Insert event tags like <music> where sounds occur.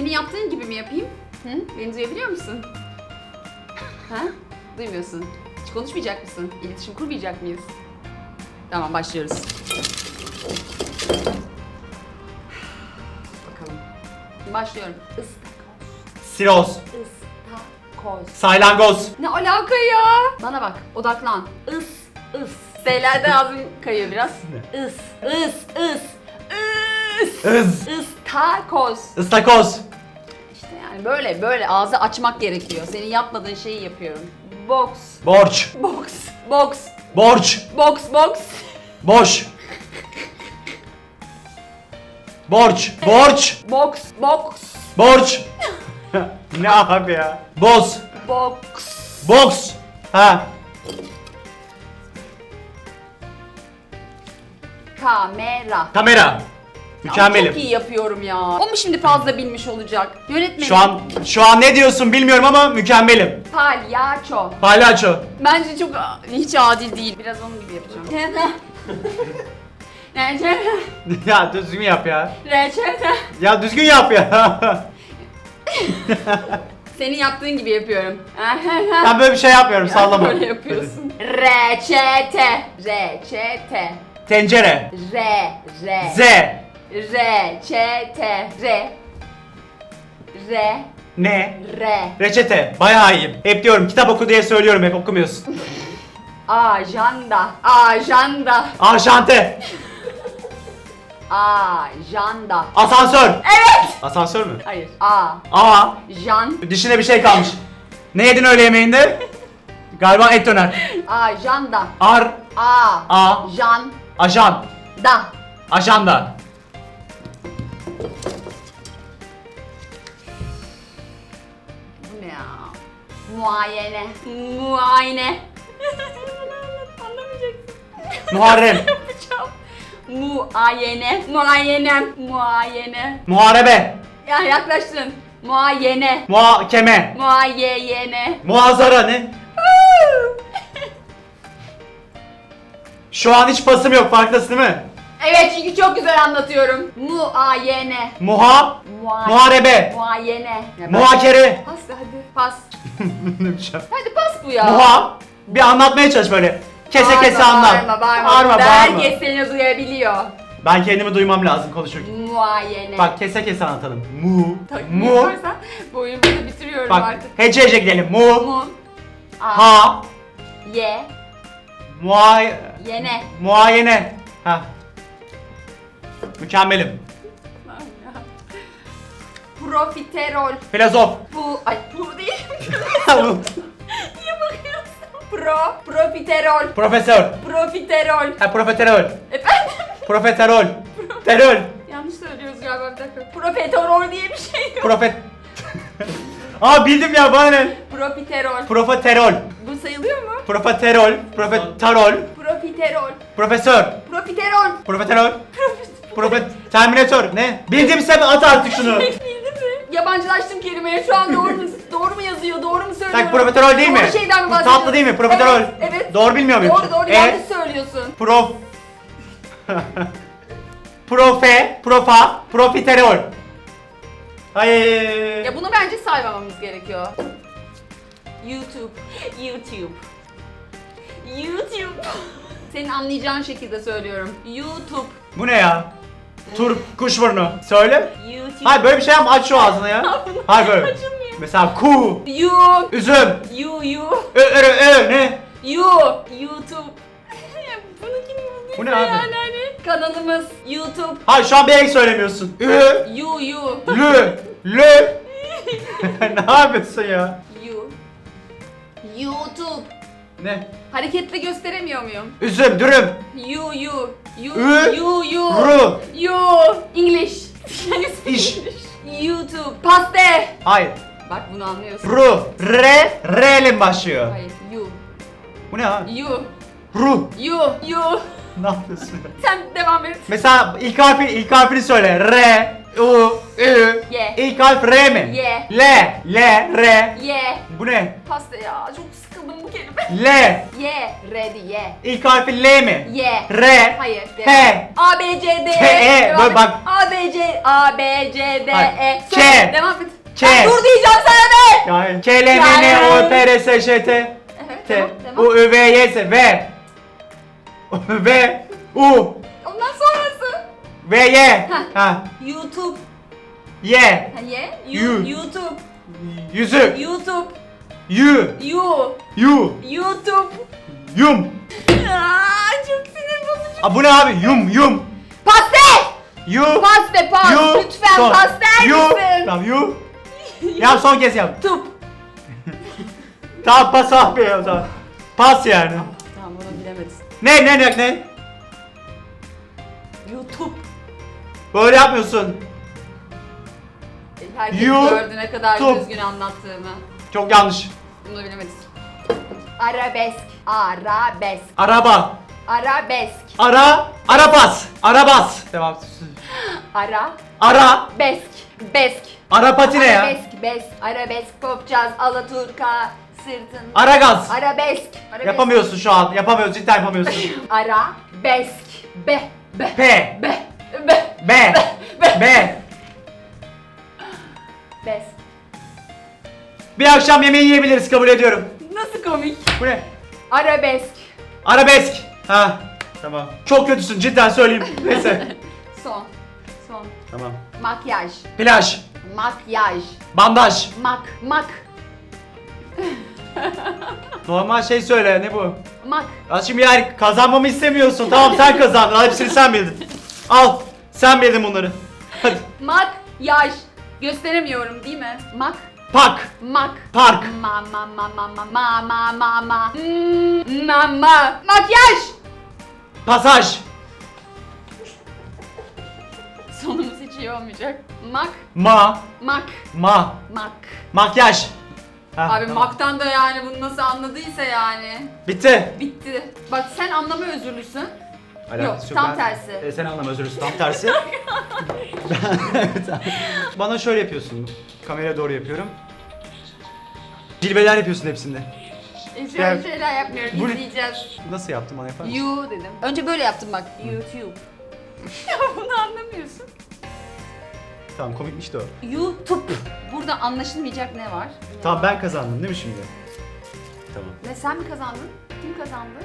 senin yaptığın gibi mi yapayım? Hı? Beni duyabiliyor musun? Ha? Duymuyorsun. Hiç konuşmayacak mısın? İletişim kurmayacak mıyız? Tamam başlıyoruz. Bakalım. Başlıyorum. Istakoz. Siros. Istakoz. Saylangoz. Ne alaka ya? Bana bak, odaklan. Is, is. S'lerde ağzım kayıyor biraz. Is, is, is. Is. Iz. Istakoz. Istakoz. Yani böyle böyle ağzı açmak gerekiyor. Senin yapmadığın şeyi yapıyorum. Box. Borç. Box. Box. Borç. Box box. Boş. Borç. Borç. Box box. Borç. ne abi ya? Boz. Box. Box. Ha. Kamera. Kamera. Ya Mükemmelim. Çok iyi yapıyorum ya. O mu şimdi fazla bilmiş olacak? Yönetmenim. Şu an şu an ne diyorsun bilmiyorum ama mükemmelim. Palyaço. Palyaço. Bence çok hiç adil değil. Biraz onun gibi yapacağım. Reçete. <laughs> ya düzgün yap ya. Reçete. Ya düzgün yap ya. <laughs> Senin yaptığın gibi yapıyorum. <laughs> ben böyle bir şey yapmıyorum sallama. Böyle yapıyorsun. Reçete. Reçete. Tencere. Re. Re. Z. Reçete. Re. Re. Ne? Re. Reçete. Bayağı iyiyim. Hep diyorum kitap oku diye söylüyorum hep okumuyorsun. <laughs> Ajanda. Ajanda. Arşante. Ajanda. Asansör. Evet. Asansör mü? Hayır. A. Aa. Jan. Dişine bir şey kalmış. Ne yedin öğle yemeğinde? Galiba et döner. Ajanda. Ar. A. A. Jan. Ajan. Da. Ajanda. Bu ne ya? Muayene. Muayene. Anlamayacaksın. Muharrem. <laughs> Yapacağım. Muayene. Muayene. Muayene. Muharebe. Ya yaklaştın. Muayene. Muhakeme. Muayene. Muhazara ne? Şu an hiç pasım yok farkındasın değil mi? Evet çünkü çok güzel anlatıyorum. Muayene. Muha. Muharebe. Muayene. Ya ben- Muhakere. Pas hadi pas. <laughs> ne biçim? Hadi pas bu ya. Muha. Bir anlatmaya çalış böyle. Kese Bağırma, kese anlat. Bağırma bağırma. Bağırma, bağırma. Herkes seni duyabiliyor. Ben kendimi duymam lazım konuşurken. Muayene. Bak kese kese anlatalım. Mu. Tak- Mu. yaparsan Bu oyunu burada bitiriyorum Bak artık. hece hece gidelim. Mu. Mu. A. Ha. Ye. Muay. Yene. Muayene. Ha. Mükemmelim. Profiterol. Filozof. Bu. Ay bu değil. <laughs> Niye bakıyorsun? Pro. Profiterol. Profesör. Profiterol. Ha profiterol. Efendim? Profiterol. Terol. Yanlış söylüyoruz galiba bir dakika. Profiterol diye bir şey yok. Profet. <laughs> Aa bildim ya bana ne? Profiterol. Profiterol. Bu sayılıyor mu? Profiterol. Profiterol. Profiterol. Profesör. Profiterol. Profiterol. Profet. Terminator. Ne? Bildim sen at artık şunu. <laughs> Bildin mi? Yabancılaştım kelimeye. Şu an doğru mu, doğru mu yazıyor? Doğru mu söylüyorum? Bak profiterol değil mi? Doğru şeyden mi Bu bahsediyorsun? tatlı değil mi? Profiterol. Evet. evet. Doğru bilmiyor muyum? Doğru doğru E? yanlış söylüyorsun. Prof. <laughs> Profe. Profa. Profiterol. Ay. Ya bunu bence saymamamız gerekiyor. YouTube. <laughs> YouTube. YouTube. Senin anlayacağın şekilde söylüyorum. YouTube. Bu ne ya? Tur kuşburnu. Söyle. YouTube. Hayır böyle bir şey yapma aç şu ağzını ya. <laughs> Hayır böyle. Açılmıyor. Mesela ku, You. üzüm, You you. ö ö ö ne? You. YouTube. <laughs> Bunu kim bulduysa Bu ne abi? Yani hani. Kanalımız YouTube. Hayır şu an bir ek söylemiyorsun. Ü, You you. lü, <laughs> lü. ne yapıyorsun ya? You. YouTube. Ne? Hareketle gösteremiyor muyum? Üzüm, dürüm, You you. You Ü, you you. ru, You. English. Yani <laughs> İş. English. YouTube. Paste. hayır, Bak bunu anlıyorsun. ru, re, re ile mi başlıyor? Hayır. You. Bu ne abi? You. Ru. You. You. Ne yapıyorsun? ya? <laughs> Sen devam et. Mesela ilk harfi, ilk harfini söyle. R, U, Ü. Ye. İlk harf R mi? Ye. L, L, R. Ye. Bu ne? Pasta ya. Çok bu kelime. L. Y. R değil Y. İlk harfi L mi? Y. R. Hayır. D. H. A B C D. T, E. Devam Böyle et. bak. A B C A B C D Hayır. E. K. Söyle, Devam et. K. Ben dur diyeceğim sana be. Yani K, L, M, N, O, P, R, S, Ş, T. Evet. T. Devam. U, Ü, V, Y, S. V. V. U. Ondan sonrası. V, Y. Heh. Ha. YouTube. Y. Ha, Y. You. YouTube. Yüzük. YouTube. Yu. You. Yu. YouTube. Yum. Aa, çok sinir bozucu. Aa, bu ne abi? Yum, yum. Pastel. Yu. Pas ve pas. Yu. Lütfen Son. pas der Yu. misin? Tamam yu. <laughs> Yap son kez yap. Tup. <laughs> Tamam pas ah be o zaman. Pas yani. Tamam bunu bilemedin. Ne ne ne ne? YouTube. Böyle yapmıyorsun. Herkes You- gördü ne kadar Tup. düzgün anlattığımı. Çok yanlış. Bunu bilemedin. Arabesk. Arabesk. Araba. Arabesk. Ara. Arabas. Arabas. Devam. Ara. Ara. Besk. Besk. Ara pati ne ya? Arabesk. Besk. Arabesk. Popacağız. Alaturka. Sırtın. Aragaz. Arabesk. Arabesk. Yapamıyorsun şu an. Yapamıyorsun. Cidden yapamıyorsun. <laughs> Ara. Besk. Be. Be. P. akşam yemeği yiyebiliriz kabul ediyorum. Nasıl komik? Bu ne? Arabesk. Arabesk. Ha. Tamam. Çok kötüsün cidden söyleyeyim. <laughs> Neyse. Son. Son. tamam. Makyaj. Plaj. Makyaj. Bandaj. Mak. Mak. <laughs> Normal şey söyle ne bu? Mak. Ya şimdi yani kazanmamı istemiyorsun. Tamam sen kazandın. Al hepsini sen bildin. Al. Sen bildin bunları. Hadi. Makyaj. Gösteremiyorum değil mi? Mak. Pak. Mak. Park. Ma ma ma ma ma ma ma ma ma. Hmm, Ma ma. Makyaj. Pasaj. Sonumuz hiç iyi olmayacak. Mak. Ma. Mak. Ma. Mak. Makyaj. Ha, Abi tamam. maktan da yani bunu nasıl anladıysa yani. Bitti. Bitti. Bak sen anlama özürlüsün. Alakası tam Ben- tersi. E, sen anlama özür dilerim, tam tersi. <laughs> <laughs> Bana şöyle yapıyorsun. Kameraya doğru yapıyorum. Cilveler yapıyorsun hepsinde. Hiç Ya- öyle şeyler yapmıyorum. Bu- İzleyeceğiz. Nasıl yaptın bana yapar mısın? You dedim. Önce böyle yaptım bak. YouTube. <laughs> ya bunu anlamıyorsun. Tamam komikmiş de o. YouTube. Burada anlaşılmayacak ne var? Tamam ben kazandım değil mi şimdi? Tamam. Ve sen mi kazandın? Kim kazandı?